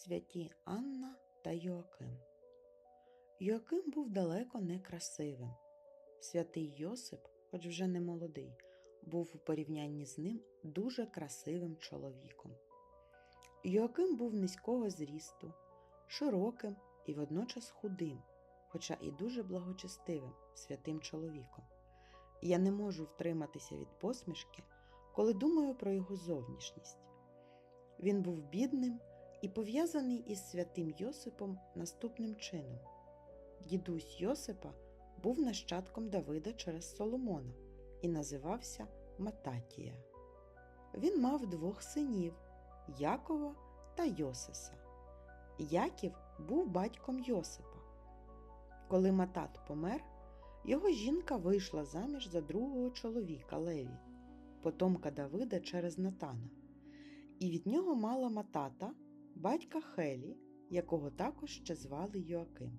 святі Анна та Йоаким. Йоаким був далеко не красивим. Святий Йосип, хоч вже не молодий, був у порівнянні з ним дуже красивим чоловіком. Йоаким був низького зрісту, широким і водночас худим, хоча і дуже благочестивим святим чоловіком. Я не можу втриматися від посмішки, коли думаю про його зовнішність. Він був бідним і пов'язаний із святим Йосипом наступним чином. Дідусь Йосипа був нащадком Давида через Соломона і називався Мататія. Він мав двох синів Якова та Йосиса. Яків був батьком Йосипа. Коли Матат помер, його жінка вийшла заміж за другого чоловіка Леві, потомка Давида через Натана, і від нього мала Матата, батька Хелі, якого також ще звали Йоаким.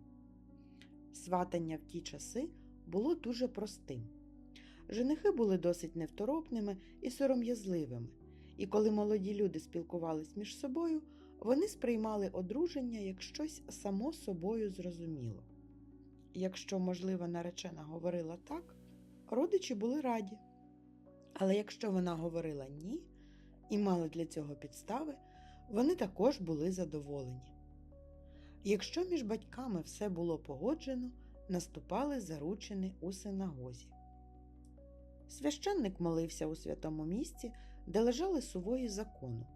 Сватання в ті часи було дуже простим. Женихи були досить невторопними і сором'язливими, і коли молоді люди спілкувались між собою, вони сприймали одруження як щось само собою зрозуміло. Якщо, можливо, наречена говорила так, родичі були раді. Але якщо вона говорила ні і мали для цього підстави, вони також були задоволені. Якщо між батьками все було погоджено, наступали заручини у синагозі. Священник молився у святому місці, де лежали сувої закону,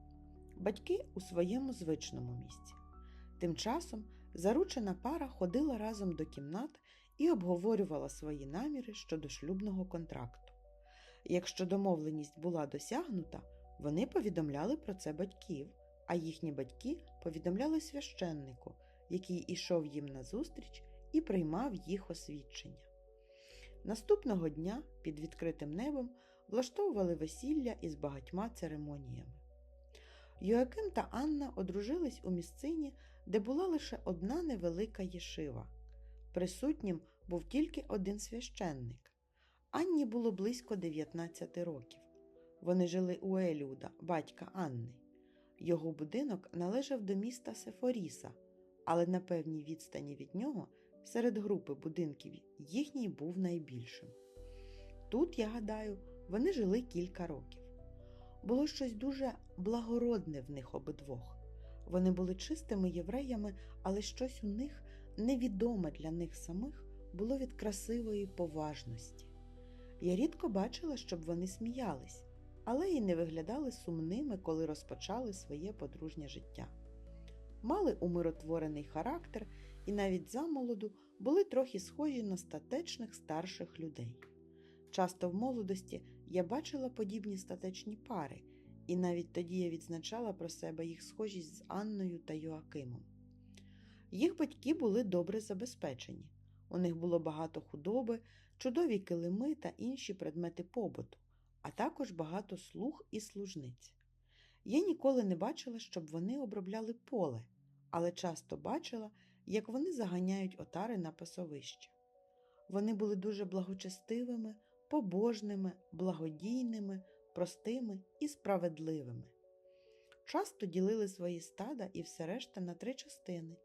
батьки у своєму звичному місці. Тим часом заручена пара ходила разом до кімнат і обговорювала свої наміри щодо шлюбного контракту. Якщо домовленість була досягнута, вони повідомляли про це батьків, а їхні батьки повідомляли священнику, який ішов їм назустріч і приймав їх освідчення. Наступного дня під відкритим небом влаштовували весілля із багатьма церемоніями. Йоаким та Анна одружились у місцині, де була лише одна невелика єшива. Присутнім був тільки один священник. Анні було близько 19 років. Вони жили у Елюда, батька Анни. Його будинок належав до міста Сефоріса, але на певній відстані від нього, серед групи будинків, їхній був найбільшим. Тут, я гадаю, вони жили кілька років. Було щось дуже благородне в них обидвох. Вони були чистими євреями, але щось у них невідоме для них самих було від красивої поважності. Я рідко бачила, щоб вони сміялись, але й не виглядали сумними, коли розпочали своє подружнє життя. Мали умиротворений характер і навіть замолоду були трохи схожі на статечних старших людей. Часто в молодості я бачила подібні статечні пари, і навіть тоді я відзначала про себе їх схожість з Анною та Йоакимом. Їх батьки були добре забезпечені. У них було багато худоби, чудові килими та інші предмети побуту, а також багато слуг і служниць. Я ніколи не бачила, щоб вони обробляли поле, але часто бачила, як вони заганяють отари на пасовище. Вони були дуже благочестивими, побожними, благодійними, простими і справедливими. Часто ділили свої стада і все решта на три частини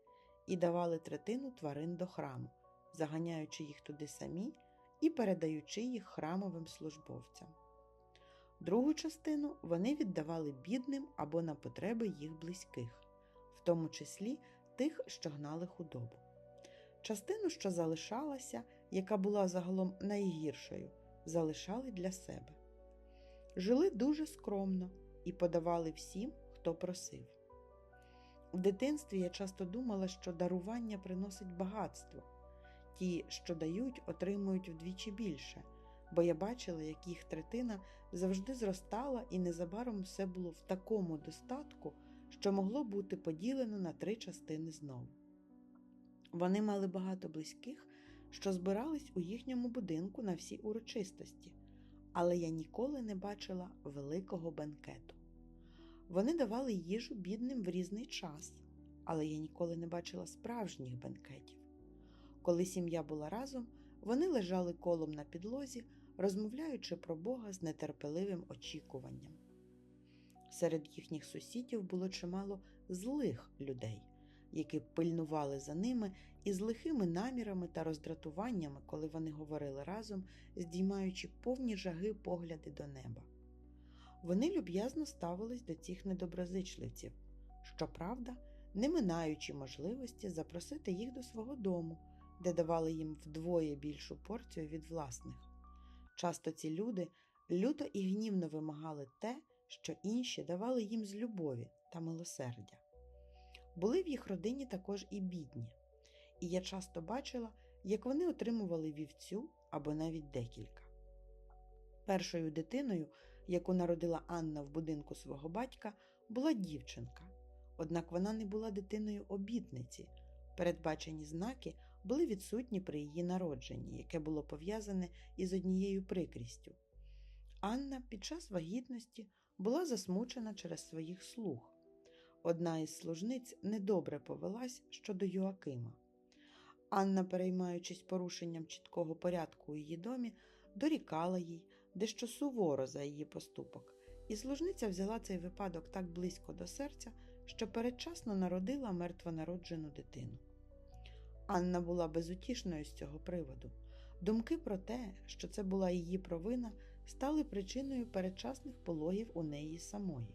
і давали третину тварин до храму, заганяючи їх туди самі і передаючи їх храмовим службовцям. Другу частину вони віддавали бідним або на потреби їх близьких, в тому числі тих, що гнали худобу. Частину, що залишалася, яка була загалом найгіршою, залишали для себе. Жили дуже скромно і подавали всім, хто просив. У дитинстві я часто думала, що дарування приносить багатство. Ті, що дають, отримують вдвічі більше, бо я бачила, як їх третина завжди зростала і незабаром все було в такому достатку, що могло бути поділено на три частини знову. Вони мали багато близьких, що збирались у їхньому будинку на всі урочистості, але я ніколи не бачила великого бенкету. Вони давали їжу бідним в різний час, але я ніколи не бачила справжніх бенкетів. Коли сім'я була разом, вони лежали колом на підлозі, розмовляючи про Бога з нетерпеливим очікуванням. Серед їхніх сусідів було чимало злих людей, які пильнували за ними і з лихими намірами та роздратуваннями, коли вони говорили разом, здіймаючи повні жаги погляди до неба. Вони люб'язно ставились до цих недоброзичливців, щоправда, не минаючи можливості запросити їх до свого дому, де давали їм вдвоє більшу порцію від власних. Часто ці люди люто і гнівно вимагали те, що інші давали їм з любові та милосердя. Були в їх родині також і бідні, і я часто бачила, як вони отримували вівцю або навіть декілька. Першою дитиною, яку народила Анна в будинку свого батька, була дівчинка. Однак вона не була дитиною обітниці. Передбачені знаки були відсутні при її народженні, яке було пов'язане із однією прикрістю. Анна під час вагітності була засмучена через своїх слуг. Одна із служниць недобре повелась щодо Йоакима. Анна, переймаючись порушенням чіткого порядку у її домі, дорікала їй дещо суворо за її поступок, і служниця взяла цей випадок так близько до серця, що передчасно народила мертвонароджену дитину. Анна була безутішною з цього приводу. Думки про те, що це була її провина, стали причиною передчасних пологів у неї самої.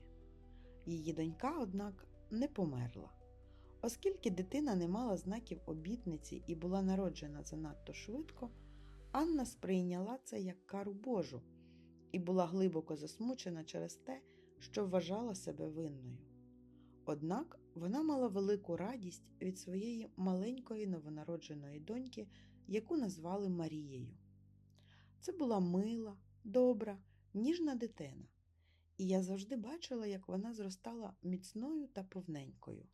Її донька, однак, не померла. Оскільки дитина не мала знаків обітниці і була народжена занадто швидко, Анна сприйняла це як кару Божу і була глибоко засмучена через те, що вважала себе винною. Однак вона мала велику радість від своєї маленької новонародженої доньки, яку назвали Марією. Це була мила, добра, ніжна дитина, і я завжди бачила, як вона зростала міцною та повненькою.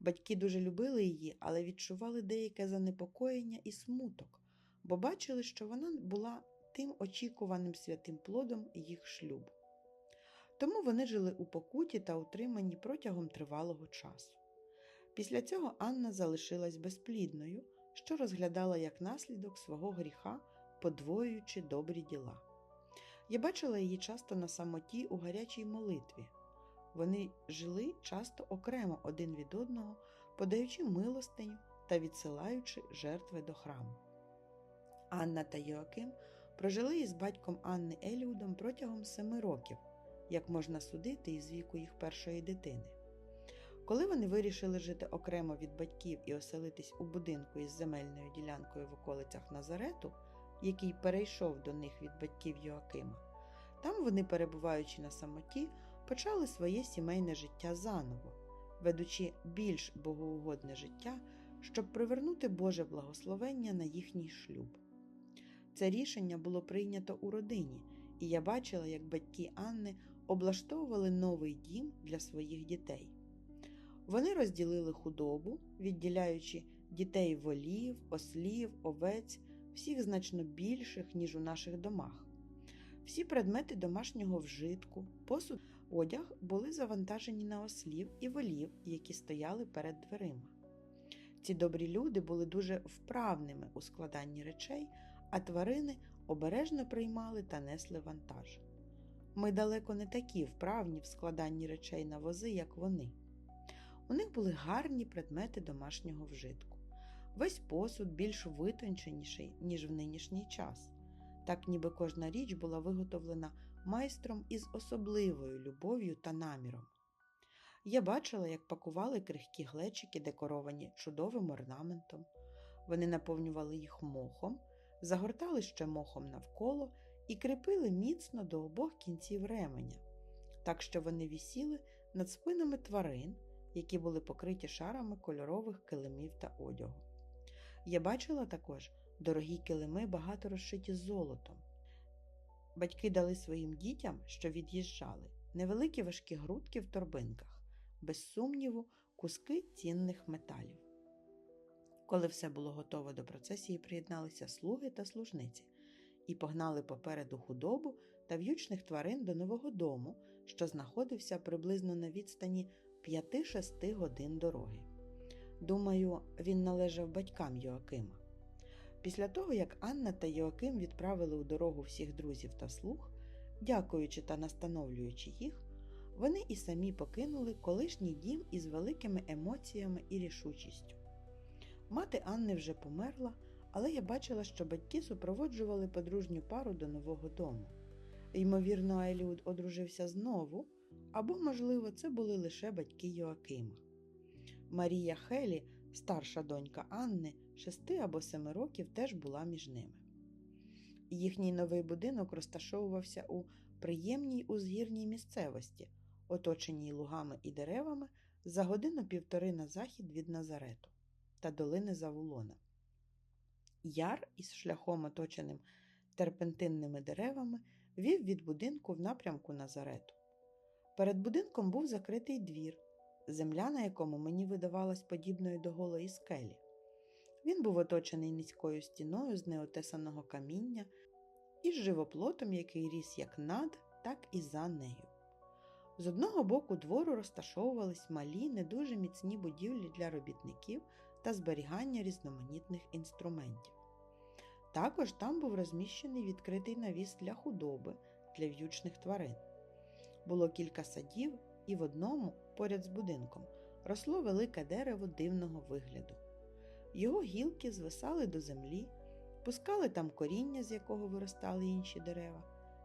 Батьки дуже любили її, але відчували деяке занепокоєння і смуток, бо бачили, що вона була тим очікуваним святим плодом їх шлюбу. Тому вони жили у покуті та утриманні протягом тривалого часу. Після цього Анна залишилась безплідною, що розглядала як наслідок свого гріха, подвоюючи добрі діла. Я бачила її часто на самоті у гарячій молитві. Вони жили часто окремо один від одного, подаючи милостиню та відсилаючи жертви до храму. Анна та Йоаким прожили із батьком Анни Еліудом протягом семи років, як можна судити із віку їх першої дитини. Коли вони вирішили жити окремо від батьків і оселитись у будинку із земельною ділянкою в околицях Назарету, який перейшов до них від батьків Йоакима, там вони, перебуваючи на самоті, почали своє сімейне життя заново, ведучи більш богоугодне життя, щоб привернути Боже благословення на їхній шлюб. Це рішення було прийнято у родині, і я бачила, як батьки Анни облаштовували новий дім для своїх дітей. Вони розділили худобу, відділяючи дітей волів, ослів, овець, всіх значно більших, ніж у наших домах. Всі предмети домашнього вжитку, посуд, одяг були завантажені на ослів і волів, які стояли перед дверима. Ці добрі люди були дуже вправними у складанні речей, а тварини обережно приймали та несли вантаж. Ми далеко не такі вправні в складанні речей на вози, як вони. У них були гарні предмети домашнього вжитку. Весь посуд більш витонченіший, ніж в нинішній час. Так ніби кожна річ була виготовлена майстром із особливою любов'ю та наміром. Я бачила, як пакували крихкі глечики, декоровані чудовим орнаментом. Вони наповнювали їх мохом, загортали ще мохом навколо і кріпили міцно до обох кінців ременя, так що вони вісіли над спинами тварин, які були покриті шарами кольорових килимів та одягу. Я бачила також дорогі килими, багато розшиті золотом. Батьки дали своїм дітям, що від'їжджали, невеликі важкі грудки в торбинках, без сумніву, куски цінних металів. Коли все було готово до процесії, приєдналися слуги та служниці і погнали попереду худобу та в'ючних тварин до нового дому, що знаходився приблизно на відстані 5-6 годин дороги. Думаю, він належав батькам Йоакима. Після того, як Анна та Йоаким відправили у дорогу всіх друзів та слуг, дякуючи та настановлюючи їх, вони і самі покинули колишній дім із великими емоціями і рішучістю. Мати Анни вже померла, але я бачила, що батьки супроводжували подружню пару до нового дому. Ймовірно, Еліуд одружився знову, або, можливо, це були лише батьки Йоакима. Марія Хелі, старша донька Анни, шести або семи років, теж була між ними. Їхній новий будинок розташовувався у приємній узгірній місцевості, оточеній лугами і деревами за годину півтори на захід від Назарету та долини Завулона. Яр із шляхом, оточеним терпентинними деревами, вів від будинку в напрямку Назарету. Перед будинком був закритий двір, земля, на якому мені видавалась подібною до голої скелі. Він був оточений низькою стіною з неотесаного каміння і з живоплотом, який ріс як над, так і за нею. З одного боку двору розташовувались малі, не дуже міцні будівлі для робітників та зберігання різноманітних інструментів. Також там був розміщений відкритий навіс для худоби для в'ючних тварин. Було кілька садів, і в одному, поряд з будинком, росло велике дерево дивного вигляду. Його гілки звисали до землі, пускали там коріння, з якого виростали інші дерева,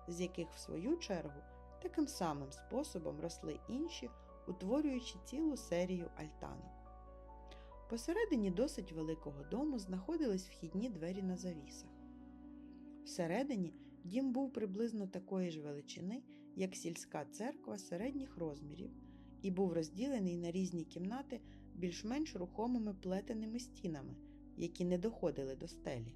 з яких, в свою чергу, таким самим способом росли інші, утворюючи цілу серію альтанок. Посередині досить великого дому знаходились вхідні двері на завісах. Всередині дім був приблизно такої ж величини, як сільська церква середніх розмірів, і був розділений на різні кімнати більш-менш рухомими плетеними стінами, які не доходили до стелі.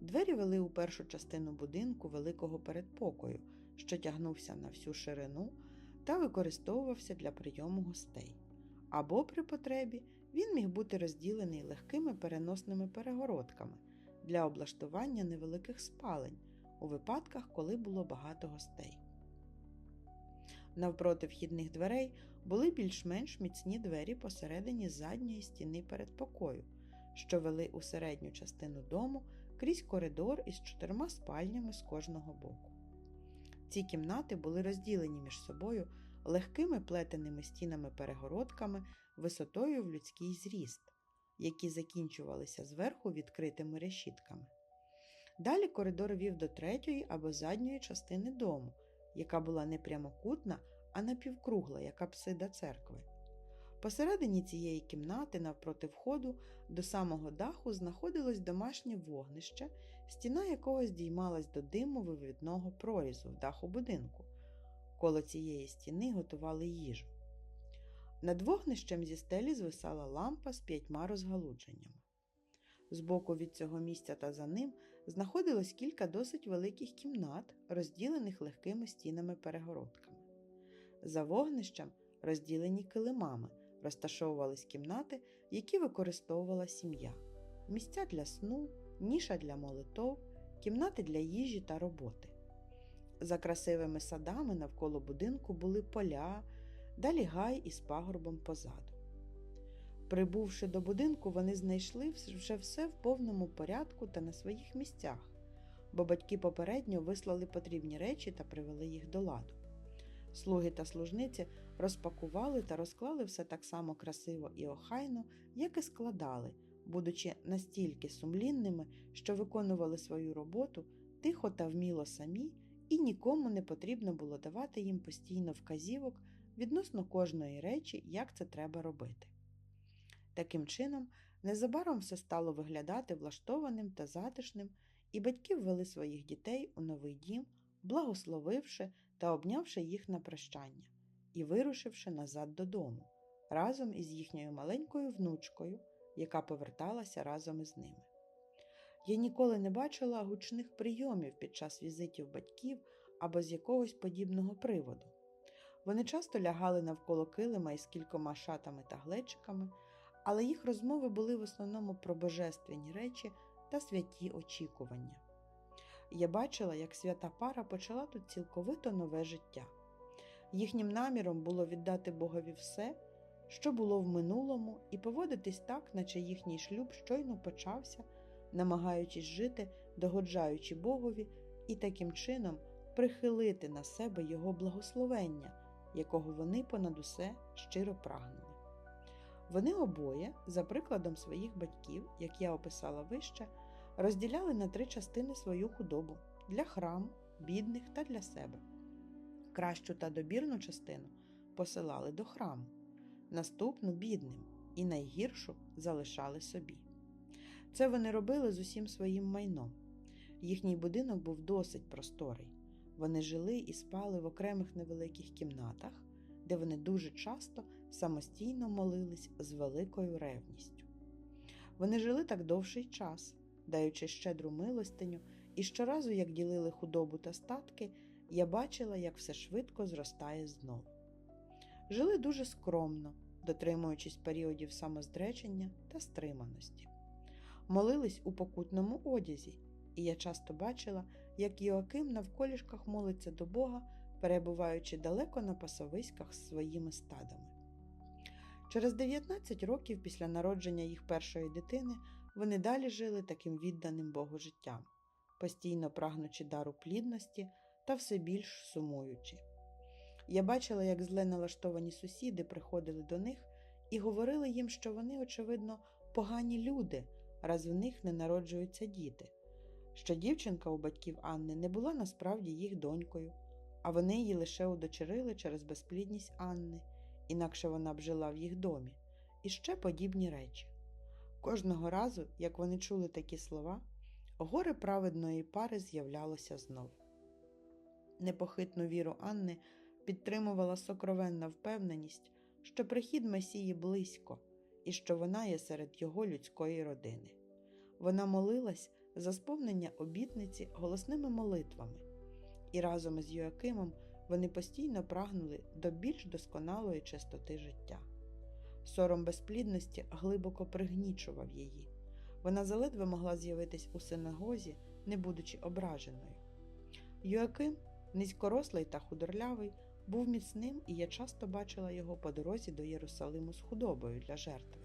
Двері вели у першу частину будинку великого передпокою, що тягнувся на всю ширину та використовувався для прийому гостей. Або при потребі він міг бути розділений легкими переносними перегородками для облаштування невеликих спалень у випадках, коли було багато гостей. Навпроти вхідних дверей були більш-менш міцні двері посередині задньої стіни передпокою, що вели у середню частину дому крізь коридор із чотирма спальнями з кожного боку. Ці кімнати були розділені між собою легкими плетеними стінами-перегородками висотою в людський зріст, які закінчувалися зверху відкритими решітками. Далі коридор вів до третьої або задньої частини дому, яка була не прямокутна, а напівкругла, як апсида церкви. Посередині цієї кімнати, навпроти входу, до самого даху знаходилось домашнє вогнище, стіна якого здіймалась до диму вивідного прорізу в даху будинку. Коло цієї стіни готували їжу. Над вогнищем зі стелі звисала лампа з п'ятьма розгалудженнями. Збоку від цього місця та за ним знаходилось кілька досить великих кімнат, розділених легкими стінами-перегородками. За вогнищем, розділені килимами, розташовувались кімнати, які використовувала сім'я, місця для сну, ніша для молитов, кімнати для їжі та роботи. За красивими садами навколо будинку були поля, далі гай із пагорбом позаду. Прибувши до будинку, вони знайшли вже все в повному порядку та на своїх місцях, бо батьки попередньо вислали потрібні речі та привели їх до ладу. Слуги та служниці розпакували та розклали все так само красиво і охайно, як і складали, будучи настільки сумлінними, що виконували свою роботу тихо та вміло самі, і нікому не потрібно було давати їм постійно вказівок відносно кожної речі, як це треба робити. Таким чином, незабаром все стало виглядати влаштованим та затишним, і батьки ввели своїх дітей у новий дім, благословивши та обнявши їх на прощання і вирушивши назад додому, разом із їхньою маленькою внучкою, яка поверталася разом із ними. Я ніколи не бачила гучних прийомів під час візитів батьків або з якогось подібного приводу. Вони часто лягали навколо килима із кількома шатами та глечиками, але їх розмови були в основному про божественні речі та святі очікування. Я бачила, як свята пара почала тут цілковито нове життя. Їхнім наміром було віддати Богові все, що було в минулому, і поводитись так, наче їхній шлюб щойно почався, намагаючись жити, догоджаючи Богові, і таким чином прихилити на себе Його благословення, якого вони понад усе щиро прагнули. Вони обоє, за прикладом своїх батьків, як я описала вище, розділяли на три частини свою худобу для храму, бідних та для себе. Кращу та добірну частину посилали до храму, наступну бідним і найгіршу залишали собі. Це вони робили з усім своїм майном. Їхній будинок був досить просторий. Вони жили і спали в окремих невеликих кімнатах, де вони дуже часто самостійно молились з великою ревністю. Вони жили так довший час, даючи щедру милостиню, і щоразу, як ділили худобу та статки, я бачила, як все швидко зростає знову. Жили дуже скромно, дотримуючись періодів самоздречення та стриманості. Молились у покутному одязі, і я часто бачила, як Йоаким навколішках молиться до Бога, перебуваючи далеко на пасовиськах з своїми стадами. Через 19 років після народження їх першої дитини вони далі жили таким відданим Богу життям, постійно прагнучи дару плідності та все більш сумуючи. Я бачила, як зле налаштовані сусіди приходили до них і говорили їм, що вони, очевидно, погані люди, раз в них не народжуються діти, що дівчинка у батьків Анни не була насправді їх донькою, а вони її лише удочерили через безплідність Анни, інакше вона б жила в їх домі, і ще подібні речі. Кожного разу, як вони чули такі слова, горе праведної пари з'являлося знов. Непохитну віру Анни підтримувала сокровенна впевненість, що прихід Месії близько і що вона є серед його людської родини. Вона молилась за сповнення обітниці голосними молитвами, і разом із Йоакимом вони постійно прагнули до більш досконалої чистоти життя. Сором безплідності глибоко пригнічував її. Вона заледве могла з'явитись у синагозі, не будучи ображеною. Йоаким, низькорослий та худорлявий, був міцним, і я часто бачила його по дорозі до Єрусалиму з худобою для жертви.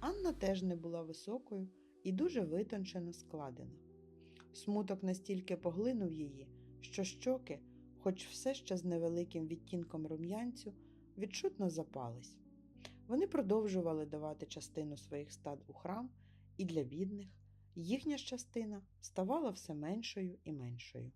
Анна теж не була високою і дуже витончено складена. Смуток настільки поглинув її, що щоки, хоч все ще з невеликим відтінком рум'янцю, відчутно запались. Вони продовжували давати частину своїх стад у храм, і для бідних їхня частина ставала все меншою і меншою.